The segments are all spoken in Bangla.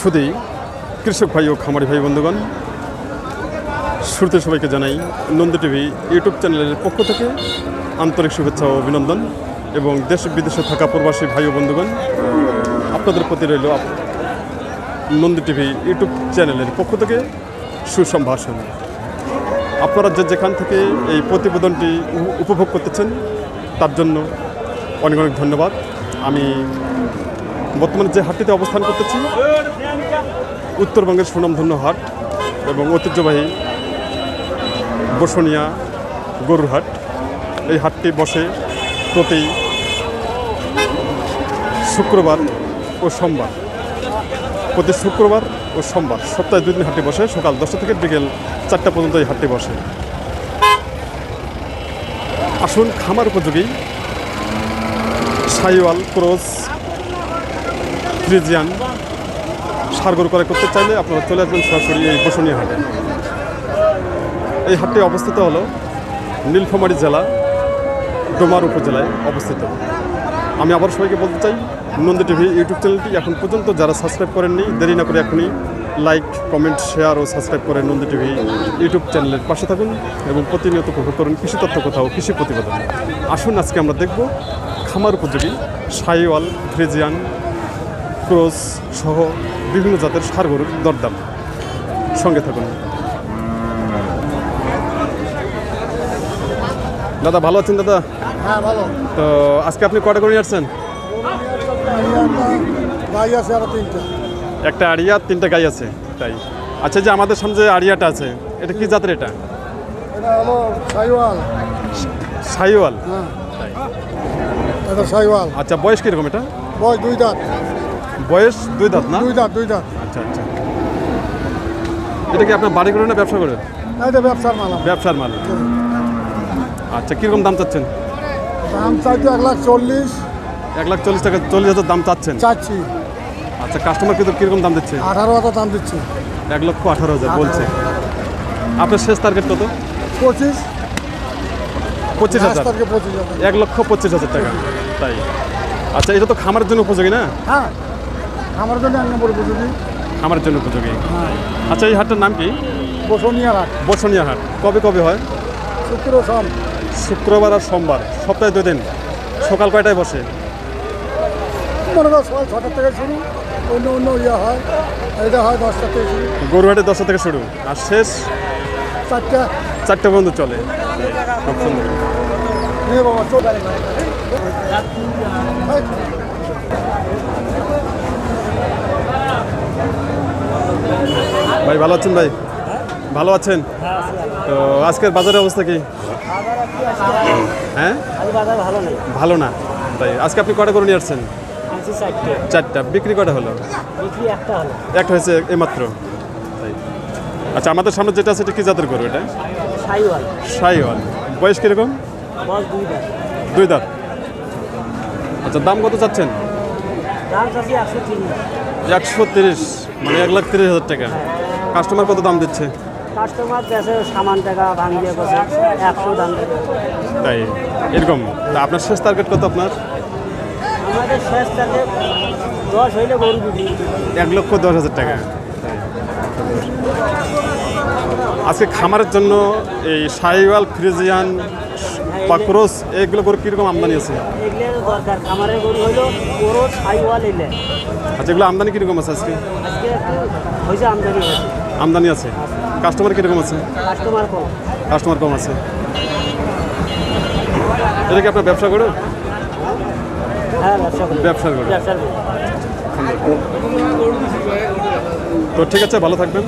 শুধুই কৃষক ভাই ও খামারি ভাই, বন্ধুগণ। শুরুতে সবাইকে জানাই নন্দ টিভি ইউটিউব চ্যানেলের পক্ষ থেকে আন্তরিক শুভেচ্ছা ও অভিনন্দন এবং দেশ বিদেশে থাকা প্রবাসী ভাই ও বন্ধুগণ আপনাদের প্রতি রইল নন্দ টিভি ইউটিউব চ্যানেলের পক্ষ থেকে সুসম্ভাষণ। আপনারা যে যেখান থেকে এই প্রতিবেদনটি উপভোগ করতেছেন, তার জন্য অনেক অনেক ধন্যবাদ। আমি বর্তমানে যে হাটটিতে অবস্থান করতেছি উত্তরবঙ্গের সুনামধন্য হাট এবং ঐতিহ্যবাহী বসুনিয়া গরুর হাট। এই হাটটি বসে প্রতি শুক্রবার ও সোমবার। প্রতি শুক্রবার ও সোমবার সপ্তাহে দুই দিন হাটটি বসে, সকাল দশটা থেকে বিকেল চারটা পর্যন্ত এই হাটটি বসে। আসুন খামার উপযোগী সাইওয়াল ক্রস ফ্রিজিয়ান সারগর করে করতে চাইলে আপনারা চলে আসবেন সরাসরি এই বসুনিয়া হাটে। এই হাটটি অবস্থিত হলো নীলফামারী জেলা, ডোমার উপজেলায় অবস্থিত। আমি আবার সবাইকে বলতে চাই, নন্দী টিভি ইউটিউব চ্যানেলটি এখন পর্যন্ত যারা সাবস্ক্রাইব করেননি, দেরি না করে এখনই লাইক, কমেন্ট, শেয়ার ও সাবস্ক্রাইব করে নন্দী টিভি ইউটিউব চ্যানেলের পাশে থাকুন এবং প্রতিনিয়ত উপভোগ করুন কৃষি তথ্য কোথাও কৃষি প্রতিবেদন। আসুন, আজকে আমরা দেখব খামার উপযোগী সাইওয়াল, ফ্রিজিয়ান ক্রস সহ বিভিন্ন জাতের সার গরুর দরদাম। সঙ্গে থাকুন। দাদা ভালো আছেন দাদা? হ্যাঁ ভালো। তো আজকে আপনি কটা করে আসছেন? গাই আছে তিনটে। একটা আড়িয়া তিনটা গাই আছে তাই। আচ্ছা যে আমাদের সামনে যে আড়িয়াটা আছে এটা কি জাতের এটা? এটা হলো সাইওয়াল। সাইওয়াল। হ্যাঁ। এটা সাইওয়াল। আচ্ছা বয়স কীরকম এটা? বয়স দুই দাঁত। বয়স দুই দাঁত না? দুই দাঁত দুই দাঁত। আচ্ছা আচ্ছা। এটা কি আপনার বাড়ি করে না ব্যবসা করে এটা ব্যবসার মাল ব্যবসার মাল। আচ্ছা কীরকম দাম চাচ্ছেন? দাম চাইতে এক লাখ চল্লিশ। এক লাখ চল্লিশ টাকা চল্লিশ হাজার দাম চাচ্ছেন? চাচ্ছি। আচ্ছা কাস্টমার কিন্তু কীরকম দাম দিচ্ছে? আঠারো হাজার দাম দিচ্ছে। এক লক্ষ আঠারো হাজার বলছে। আপনার শেষ টার্গেট কত? পঁচিশ। পঁচিশ হাজার। তারিখে পঁচিশ হাজার। এক লক্ষ পঁচিশ হাজার টাকা। তাই। আচ্ছা এটা তো খামারের জন্য উপযোগী না? হ্যাঁ। আমার জন্য এক নম্বর বুঝুনি খামারের জন্য উপযোগী। হ্যাঁ। আচ্ছা এই হাটটার নাম কি? বসনিয়া হাট। বসনিয়া হাট। কবে কবে হয়? শুক্র সব শুক্রবার আর সোমবার। সপ্তাহে দুই দিন। সকাল কয়টায় বসে? মনে করো সবাই ছটার থেকে শুরু অন্য অন্য ইয়ে হয়। এটা হয় দশটা থেকে শুরু। গরুহাটে দশটা থেকে শুরু। আর শেষ? চারটা। চারটে পর্যন্ত চলে। খুব সুন্দর। বাবা চোখ ভাই ভালো আছেন ভাই? ভালো আছেন? তো আজকের বাজারের অবস্থা কি? হ্যাঁ? ভালো না। তাই আজকে আপনি কটা করে নিয়ে আসছেন? চারটা। বিক্রি কটা হলো? একটা হয়েছে এইমাত্র। তাই। আচ্ছা আমাদের সামনে যেটা আছে এটা কি জাতের গরু এটা? সাইওয়াল বয়স কীরকম? দুই দাঁত। আচ্ছা দাম কত চাচ্ছেন? একশো তিরিশ মানে এক লাখ তিরিশ হাজার টাকা। কাস্টমার কত দাম দিচ্ছে? কাস্টমার দেশে সামান টাকা ভাঙিয়ে বসে একশো দাম দেবে। তাই? এরকম? আপনার শেষ টার্গেট কত আপনার? আমাদের শেষ থাকে দশ হইলে গরু বিক্রি। এক লক্ষ দশ হাজার টাকা। আজকে খামারের জন্য এই সাইওয়াল ফ্রিজিয়ান বা ক্রোস এইগুলো গরু কীরকম আমদানি আছে? এগুলো দরকার। খামারের গরু এলে। আচ্ছা এগুলো আমদানি কীরকম আছে আজকে? হয়েছে আমদানি হয়েছে আমদানি আছে? কাস্টমার কীরকম আছে? কাস্টমার কম। কাস্টমার কম আছে। এটা কি আপনার ব্যবসা করো হ্যাঁ ব্যবসা করি গরু। তো ঠিক আছে ভালো থাকবেন।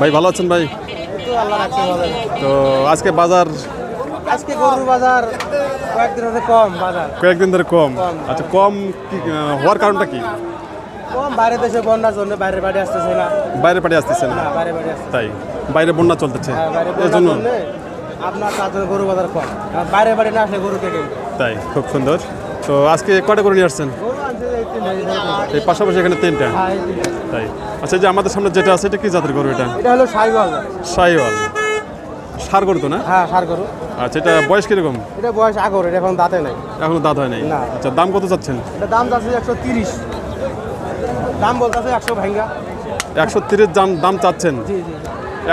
ভাই ভালো আছেন ভাই? তো আজকে বাজার আজকে গরুর বাজার কয়েকদিন হতে কম বাজার। কয়েকদিন ধরে কম। আচ্ছা কম হওয়ার কারণটা কি? কম বাইরে দেশে বন্যার জন্য বাইরে বাড়ি আসতেছে না। বাইরে পাড়ে আসতেছে না? বাইরে বাড়ি তাই বাইরে বন্যা চলতেছে। হ্যাঁ, এর জন্য জন্য আপনার তার জন্য গরু বাজার কম। বাইরে বাড়ি না আসলে গরু কে তাই খুব সুন্দর। তো আজকে কয়টা করে নিয়ে আসছেন? গরু এই পাশাপাশি এখানে তিনটা? হ্যাঁ। তাই। আচ্ছা যে আমাদের সামনে যেটা আছে এটা কি জাতের গরু এটা? এটা হলো সাইওয়াল। সাইওয়াল। সার গরু তো না? হ্যাঁ সার গরু। আচ্ছা এটা বয়স কীরকম? এটা বয়স আগর এটা এখন দাঁতে নাই। এখনও দাঁত হয় নাই? না। আচ্ছা দাম কত চাচ্ছেন? এটা দাম যাচ্ছে একশো তিরিশ। দাম বলতেছে একশো ভাঙ্গা। একশো তিরিশ দাম দাম চাচ্ছেন?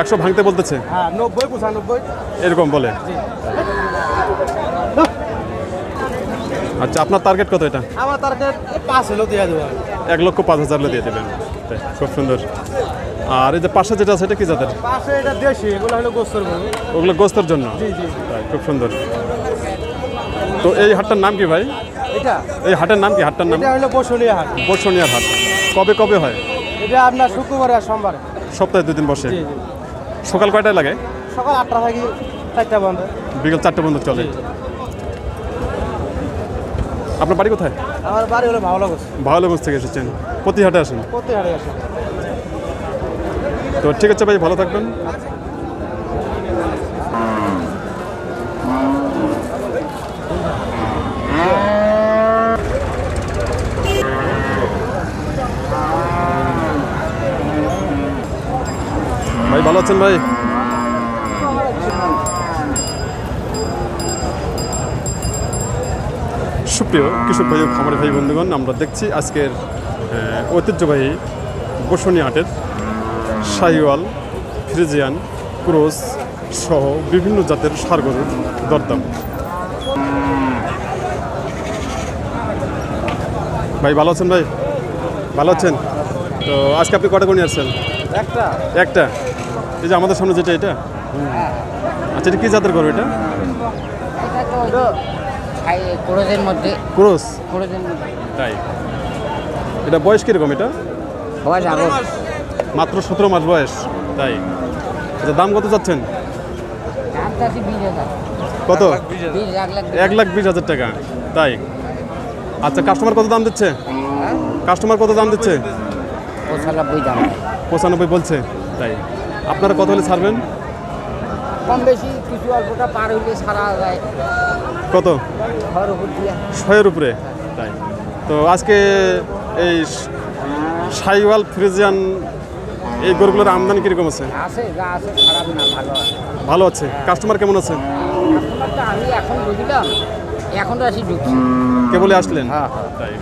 একশো ভাঙতে বলতেছে? হ্যাঁ নব্বই পঁচানব্বই। এরকম বলে? আচ্ছা আপনার টার্গেট কত এটা? আমার টার্গেট পাঁচ হলেও দিয়ে দেবো। এক লক্ষ পাঁচ হাজার হলে দিয়ে দেবেন। খুব সুন্দর। আর এই যে পাশে যেটা আছে এটা কি জাতের? পাশে এটা দেশি এগুলো হলো গোস্তর ওগুলো গোস্তের জন্য? জি জি। খুব সুন্দর। তো এই হাটটার নাম কি ভাই? এটা? এই হাটের নাম কি? হাটটার নাম? এটা হলো বসুলিয়া হাট। বর্ষণিয়ার হাট। কবে কবে হয়? এটা আপনার শুক্রবার আর সোমবারে। সপ্তাহে দুদিন বসে? সকাল কয়টায় লাগে? সকাল আটটা থেকে চারটা বন্ধ বিকেল চারটে পর্যন্ত চলে? আপনার বাড়ি কোথায়? আমার বাড়ি হলো ভালো গোস ভাওয়ালগঞ্জ থেকে এসেছেন। প্রতি হাটে আসেন? প্রতি হাটে আসে তো ঠিক আছে ভাই ভালো থাকবেন। ভাই ভালো আছেন ভাই? সুপ্রিয় কৃষক ভাই খামারি ভাই বন্ধুগণ আমরা দেখছি আজকের ঐতিহ্যবাহী বসুনি হাটের শাহিওয়াল ফ্রিজিয়ান ক্রোস সহ বিভিন্ন জাতের সার গরুর দরদাম। ভাই ভালো আছেন ভাই? ভালো আছেন? তো আজকে আপনি কটা নিয়ে আসছেন? একটা। একটা? এই যে আমাদের সামনে যেটা এটা? আচ্ছা এটা কী জাতের গরু এটা? ক্রোজের মধ্যে। ক্রোস ক্রোজের মধ্যে। তাই। এটা বয়স কীরকম এটা? বয়স আগর মাত্র সতেরো মাস বয়স। তাই। আচ্ছা দাম কত চাচ্ছেন? কত? এক লাখ বিশ হাজার। টাকা। তাই। আচ্ছা কাস্টমার কত দাম দিচ্ছে? হ্যাঁ? কাস্টমার কত দাম দিচ্ছে? পঁচানব্বই দাম। পঁচানব্বই বলছে। তাই। আপনারা কত হলে ছাড়বেন? কম বেশি কিছু অল্পটা পার হইলে সারা যায়। কত? ঘর উপর দিয়ে। ছয়ের উপরে? তাই। তো আজকে এই সাইওয়াল ফ্রিজিয়ান এই গরুগুলোর আমদানি কীরকম আছে? আছে যা আছে খারাপ না ভালো আছে। ভালো আছে। কাস্টমার কেমন আছে? কাস্টমারটা আমি এখন বুঝলাম এখন তো আসি ঢুকছি। কেবলে আসলেন? হ্যাঁ হ্যাঁ। তাই।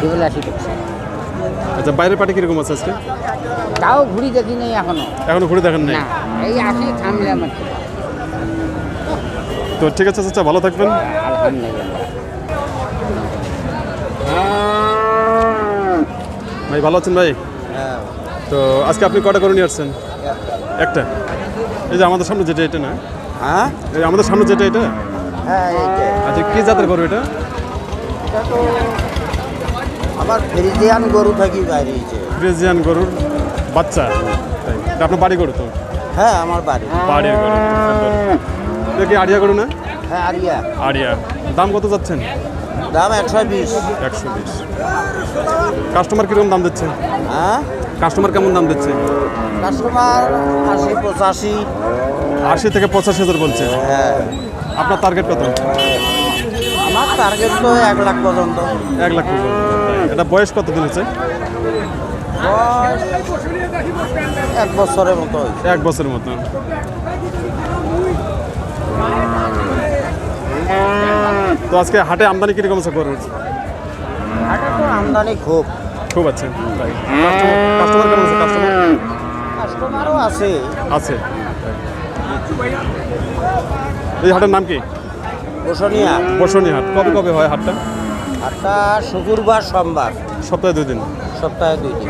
কেবল আসি ঢুকছি। আচ্ছা বাইরের পার্টি কীরকম আছে আজকে? তাও ঘুরি দেখি নেই এখনও। এখনও ঘুরে দেখেন নাই? এই আসি থামলাম। তো ঠিক আছে আচ্ছা ভালো থাকবেন। আলহামদুলিল্লাহ। ভাই ভালো আছেন ভাই? তো আজকে আপনি কটা করে নিয়ে আসছেন? একটা। এই যে আমাদের সামনে যেটা এটা না? হ্যাঁ? এই আমাদের সামনে যেটা এটা? হ্যাঁ আচ্ছা কি জাতের গরু এটা? এটা তো আমার ফ্রিজিয়ান গরু থাকি বাইরে হয়েছে ফ্রিজিয়ান গরুর বাচ্চা? তাই। আপনার বাড়ি গরু তো? হ্যাঁ আমার বাড়ি। বাড়ির গরু এটা কি আড়িয়া গরু না? হ্যাঁ আরিয়া আড়িয়া। দাম কত যাচ্ছেন? দাম একশো বিশ। একশো বিশ। কাস্টমার কীরকম দাম দিচ্ছে? হ্যাঁ? কাস্টমার কেমন দাম দিচ্ছে? কাস্টমার আশি পঁচাশি। আশি থেকে পঁচাশি হাজার বলছে। হ্যাঁ। আপনার টার্গেট কত? আমার টার্গেট তো এক লাখ পর্যন্ত। এক লাখ পর্যন্ত। এটা বয়স কত দিন হচ্ছে এক বছরের মতো এক বছরের মতো। তো আজকে হাটে আমদানি কীরকম আছে গরুর? আমদানি খুব। খুব আছে কাস্টমার কেমন আছে? কাস্টমার কাস্টমারও আছে। আছে। এই হাটের নাম কি? বসনিয়া। বসনি হাট। কবে কবে হয় হাটটা? হাটটা শুক্রবার সোমবার। সপ্তাহে দুই দিন? সপ্তাহে দুই দিন।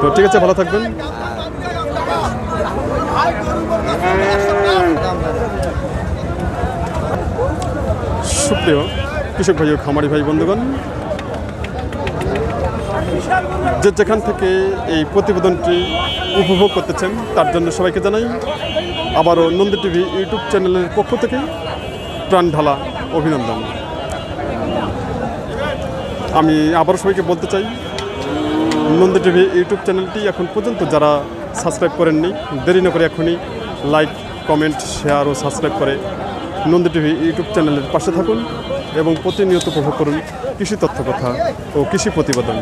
তো ঠিক আছে ভালো থাকবেন। সুপ্রিয় কৃষক ভাই ও খামারি ভাই বন্ধুগণ যে যেখান থেকে এই প্রতিবেদনটি উপভোগ করতেছেন তার জন্য সবাইকে জানাই আবারও নন্দী টিভি ইউটিউব চ্যানেলের পক্ষ থেকে প্রাণ ঢালা অভিনন্দন। আমি আবারও সবাইকে বলতে চাই, নন্দী টিভি ইউটিউব চ্যানেলটি এখন পর্যন্ত যারা সাবস্ক্রাইব করেননি, দেরি না করে এখনই লাইক, কমেন্ট, শেয়ার ও সাবস্ক্রাইব করে নন্দী টিভি ইউটিউব চ্যানেলের পাশে থাকুন এবং প্রতিনিয়ত উপভোগ করুন কৃষি তথ্য কথা ও কৃষি প্রতিবেদন।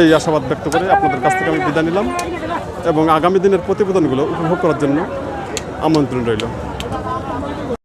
এই আশাবাদ ব্যক্ত করে আপনাদের কাছ থেকে আমি বিদায় নিলাম এবং আগামী দিনের প্রতিবেদনগুলো উপভোগ করার জন্য আমন্ত্রণ রইল।